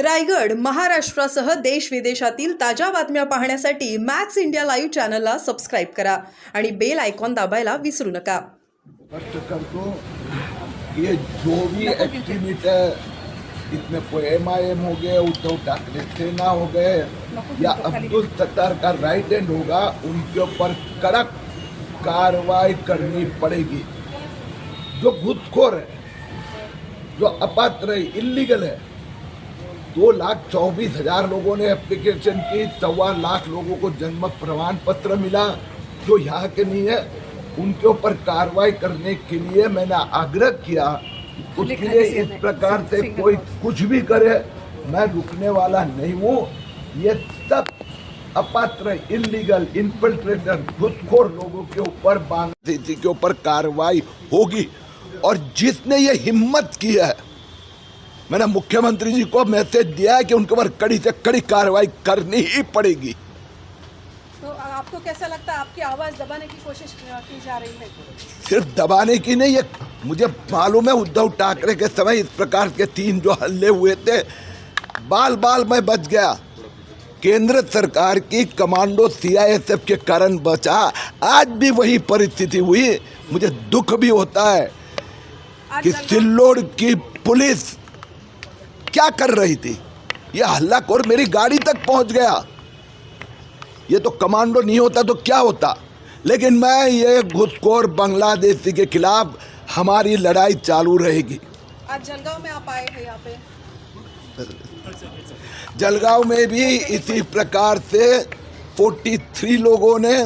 रायगड महाराष्ट्रासह देश विदेशातील ताज्या बातम्या पाहण्यासाठी मॅक्स इंडिया लाईव्ह चॅनलला सबस्क्राईब करा आणि बेल आयकॉन दाबायला विसरू नका. स्पष्ट करतो. ये जो भी एक्टिविटी है इसमें कोई एम आई एम हो गए उद्धव ठाकरे सेना हो गए या अब्दुल सत्तार का राइट हैंड होगा उनके ऊपर कड़क कार्रवाई करनी पड़ेगी। जो घुसखोर है जो अपात्र है इलीगल है दो लाख चौबीस हज़ार लोगों ने एप्लीकेशन की सवा लाख लोगों को जन्म प्रमाण पत्र मिला जो यहाँ के नहीं है। उनके ऊपर कार्रवाई करने के लिए मैंने आग्रह किया उसके लिए इस प्रकार से कोई कुछ भी करे मैं रुकने वाला नहीं हूँ। ये सब अपात्र इलीगल इन्फिल्ट्रेटर घुसखोर लोगों के ऊपर बांग्लादेशी के ऊपर कार्रवाई होगी। और जिसने ये हिम्मत की है मैंने मुख्यमंत्री जी को मैसेज दिया है कि उनके ऊपर कड़ी से कड़ी कार्रवाई करनी ही पड़ेगी। तो आपको कैसा लगता है? आपकी आवाज़ दबाने की कोशिश की जा रही है। सिर्फ़ दबाने की नहीं ये मुझे मालूम है उद्धव ठाकरे के समय इस प्रकार के तीन जो हल्ले हुए थे बाल बाल में बच गया। केंद्र सरकार की कमांडो सीआईएसएफ के कारण बचा। आज भी वही परिस्थिति हुई। मुझे दुख भी होता है कि सिल्लोड की पुलिस क्या कर रही थी? ये हल्लाखोर मेरी गाड़ी तक पहुँच गया। ये तो कमांडो नहीं होता तो क्या होता? लेकिन मैं ये घुसखोर बांग्लादेशी के खिलाफ हमारी लड़ाई चालू रहेगी। आज जलगांव में आप आए हैं यहाँ पे। जलगांव में भी इसी प्रकार से 43 लोगों ने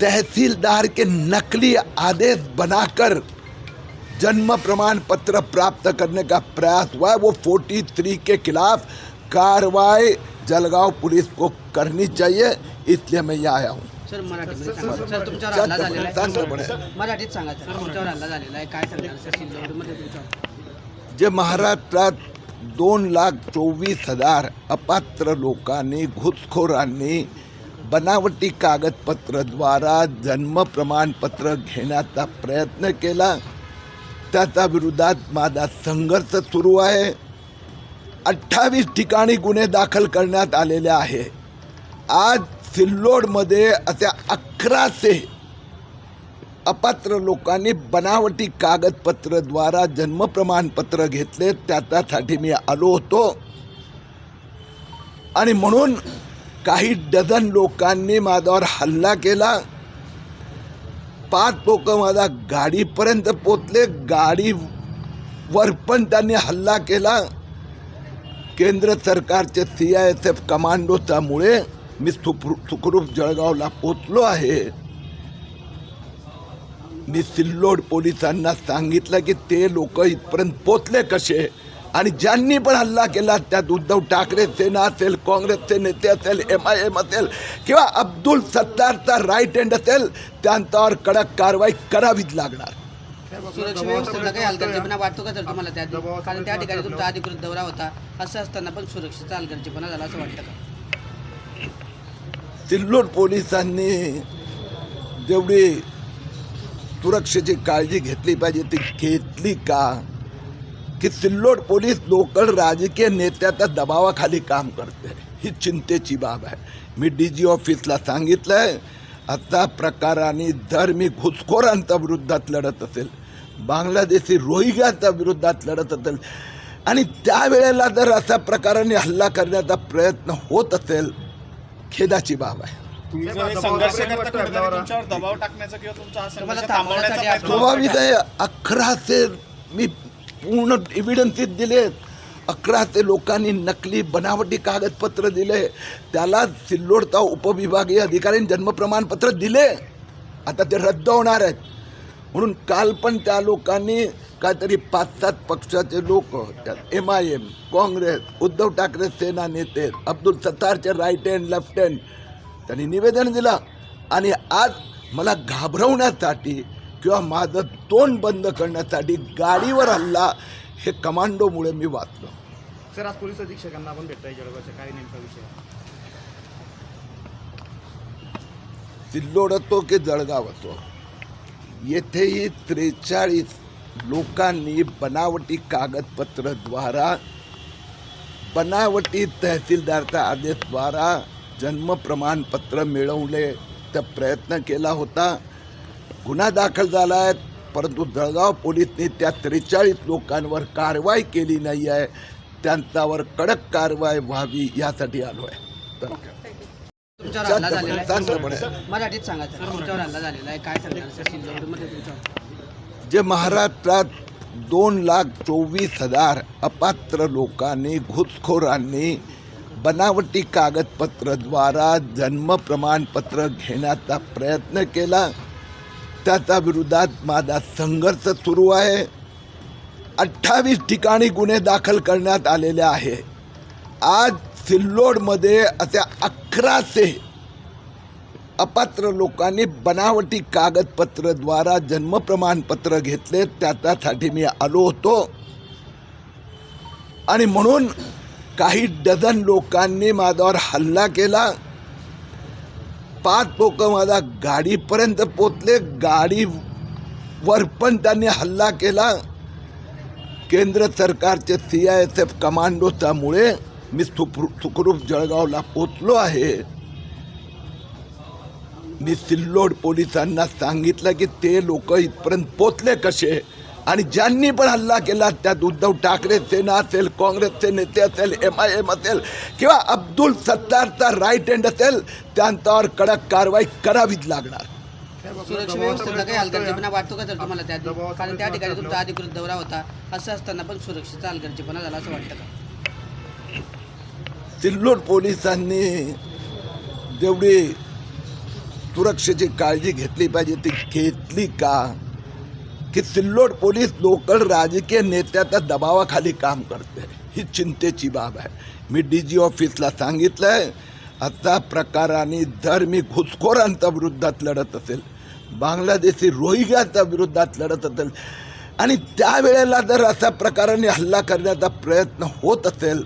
तहसीलदार के नकली आदेश बनाकर जन्म प्रमाण पत्र प्राप्त करने का प्रयास हुआ है। वो 43 के खिलाफ कार्रवाई जलगांव पुलिस को करनी चाहिए इसलिए मैं यहाँ आया हूँ। सर मराठीत सांगा. सिल्लोडमध्ये तुमच्यावर जे महाराष्ट्रात दोन लाख चोवीस हज़ार अपात्र लोकांनी घुसखोरांनी बनावटी कागदपत्रद्वारा जन्म प्रमाणपत्र घेण्याचा प्रयत्न केला. त्याच्या विरोधात माझा संघर्ष सुरू आहे. अठ्ठावीस ठिकाणी गुन्हे दाखल करण्यात आलेले आहे. आज सिल्लोडमध्ये अशा अकराशे अपात्र लोकांनी बनावटी कागदपत्रद्वारा जन्म प्रमाणपत्र घेतले त्याच्यासाठी मी आलो होतो. आणि म्हणून काही डझन लोकांनी माझ्यावर हल्ला केला. पाच लोक माझा गाडीपर्यंत पोचले गाडीवर पण त्यांनी हल्ला केला. केंद्र सरकारचे सी आय एस एफ कमांडोच्यामुळे मी सुखरू सुखरूप जळगावला पोचलो आहे. मी सिल्लोड पोलिसांना सांगितलं की ते लोक इथपर्यंत पोचले कसे? आणि ज्यांनी पण हल्ला केला त्यात उद्धव ठाकरे सेना असेल काँग्रेसचे नेते असेल एम आय एम असेल किंवा अब्दुल सत्तारचा राईट हँड असेल त्यांच्यावर कडक कारवाई करावीच लागणार. कारण त्या ठिकाणी तुमचा अधिकृत दौरा होता. असं असताना पण सुरक्षेचा हलगर्जीपणा झाला असं वाटतं का? सिल्लोड पोलिसांनी जेवढी सुरक्षेची काळजी घेतली पाहिजे ती घेतली का? की सिल्लोड पोलीस लोकल राजकीय नेत्याच्या दबावाखाली काम करते. ही चिंतेची बाब आहे. मी डी जी ऑफिसला सांगितलं आहे अशा प्रकाराने जर मी घुसखोरांच्या विरुद्धात लढत असेल बांगलादेशी रोहिंग्याच्या विरुद्धात लढत असेल आणि त्यावेळेला जर अशा प्रकाराने हल्ला करण्याचा प्रयत्न होत असेल खेदाची बाब आहे. तुम्ही जर संघर्ष करता कुठेतरी तुमच्यावर दबाव टाकण्याचा किंवा तुमचा तुम्हाला संघर्ष थांबवण्याचा थांबवण्यासाठी प्रयत्न स्वाभाविक आहे. अकराशे मी पूर्ण एव्हिडन्सेस दिलेत अकराशे लोकांनी नकली बनावटी कागदपत्र दिले. त्याला सिल्लोडचा उपविभागीय अधिकाऱ्यांनी जन्म प्रमाणपत्र दिले. आता ते रद्द होणार आहेत. म्हणून काल पण त्या लोकांनी काहीतरी पाच सात पक्षाचे लोक त्यात M I M Congress Uddhav Thackeray Sena नेते अब्दुल सत्तारचे राईट हँड लेफ्ट हँड त्यांनी निवेदन दिलं. आणि आज मला घाबरवण्यासाठी किंवा माझं तोंड बंद करण्यासाठी गाडीवर हल्ला हे कमांडोमुळे मी वाचलो. सर आज पोलीस अधीक्षकांना आपण भेटताय जळगावच्या. काय नेमका विषय सिल्लोड असो की जळगाव असो येथेही त्रेचाळीस लोकांनी बनावटी कागदपत्रद्वारा बनावटी तहसीलदारचा आदेशद्वारा जन्म प्रमाणपत्र मिळवले. तर प्रयत्न केला होता. गुन्हा दाखल झाला आहे परंतु जळगाव पोलिसने त्या त्रेचाळीस लोकांवर कारवाई केली नाही आहे. त्यांच्यावर कडक कारवाई व्हावी यासाठी आलो आहे. जे महाराष्ट्रात दोन लाख चोवीस हजार अपात्र लोकांनी घुसखोरांनी बनावटी कागदपत्रद्वारा जन्म प्रमाणपत्र घेण्याचा प्रयत्न केला. त्याच्या विरोधात माझा संघर्ष सुरू आहे. अठ्ठावीस ठिकाणी गुन्हे दाखल करण्यात आलेले आहे. आज सिल्लोडमध्ये अशा अकराशे अपात्र लोकांनी बनावटी कागदपत्रद्वारा जन्म प्रमाणपत्र घेतले. त्याच्यासाठी मी आलो होतो. आणि म्हणून काही डझन लोकांनी माझ्यावर हल्ला केला. पाच लोक माझ्या गाडीपर्यंत पोचले गाडीवर पण त्यांनी हल्ला केला. केंद्र सरकारचे सी आय एस एफ कमांडोच्यामुळे मी सुखरू सुखरूप जळगावला पोचलो आहे. मी सिल्लोड पोलिसांना सांगितलं की ते लोक इथपर्यंत पोचले कसे? आणि ज्यांनी पण हल्ला केला त्यात उद्धव ठाकरे सेना असेल काँग्रेसचे नेते असेल एम आय एम असेल किंवा अब्दुल सत्तारचा राईट हँड असेल त्यांच्यावर कडक कारवाई करावीच लागणार. सुरक्षा व्यवस्थेचा काही हलगर्जीपणा वाटतो का सर तुम्हाला त्या कारण त्या ठिकाणी तुमचा अधिकृत दौरा होता. असं असताना पण सुरक्षेचा हलगर्जीपणा झाला असं वाटतं का? सिल्लोड पोलिसांनी जेवढी सुरक्षेची काळजी घेतली पाहिजे ती घेतली का? की सिल्लोड पोलीस लोकल राजकीय नेत्याच्या दबावाखाली काम करते ही। चिंतेची बाब आहे मी डी जी ऑफिसला सांगितलं आहे अशा प्रकाराने जर मी घुसखोरांच्या विरुद्धात लढत असेल। बांगलादेशी रोहिंग्याच्या विरुद्धात लढत असेल। आणि त्यावेळेला जर अशा प्रकाराने हल्ला करण्याचा प्रयत्न होत असेल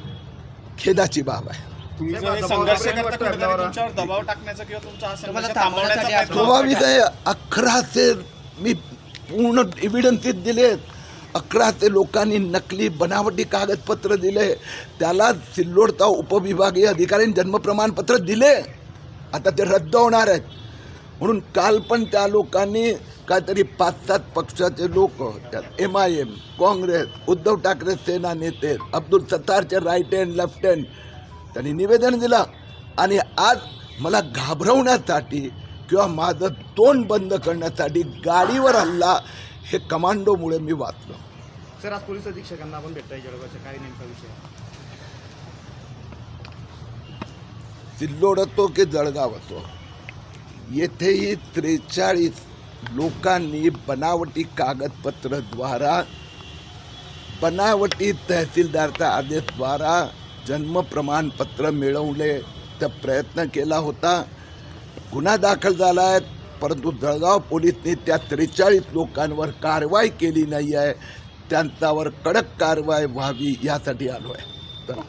खेदाची बाब आहे। तुम्ही जो हे संघर्ष करता कुठेतरी तुमच्यावर दबाव टाकण्याचा किंवा तुमचा हा तुम्हाला संघर्ष थांबवण्याचा थांबवण्यासाठी प्रयत्न तेव्हा होतोय मी का? काय अकराशे मी पूर्ण एव्हिडन्सेस दिलेत अकराशे लोकांनी नकली बनावटी कागदपत्र दिले. त्याला सिल्लोडचा उपविभागीय अधिकाऱ्यांनी जन्म प्रमाणपत्र दिले. आता ते रद्द होणार आहेत. म्हणून काल पण त्या लोकांनी काहीतरी पाच सात पक्षाचे लोक त्यात M I M Congress Uddhav Thackeray Sena नेते अब्दुल सत्तारचे राईट हँड लेफ्ट हँड त्यांनी निवेदन दिलं. आणि आज मला घाबरवण्यासाठी किंवा माझं तोंड बंद करण्यासाठी गाडीवर हल्ला हे कमांडोमुळे मी वाचलो. सर आज पोलीस अधीक्षकांना आपण भेटताय जळगावच्या काय नेमका विषय. सिल्लोड असो की जळगाव असो येथेही त्रेचाळीस लोकांनी बनावटी कागदपत्रद्वारा बनावटी तहसीलदारच्या आदेशद्वारा जन्म प्रमाणपत्र मिळवले. तर प्रयत्न केला होता. गुन्हा दाखल झाला आहे परंतु जळगाव पोलिसने त्या त्रेचाळीस लोकांवर कारवाई केली नाही आहे त्यांच्यावर कडक कारवाई व्हावी यासाठी आलो आहे तर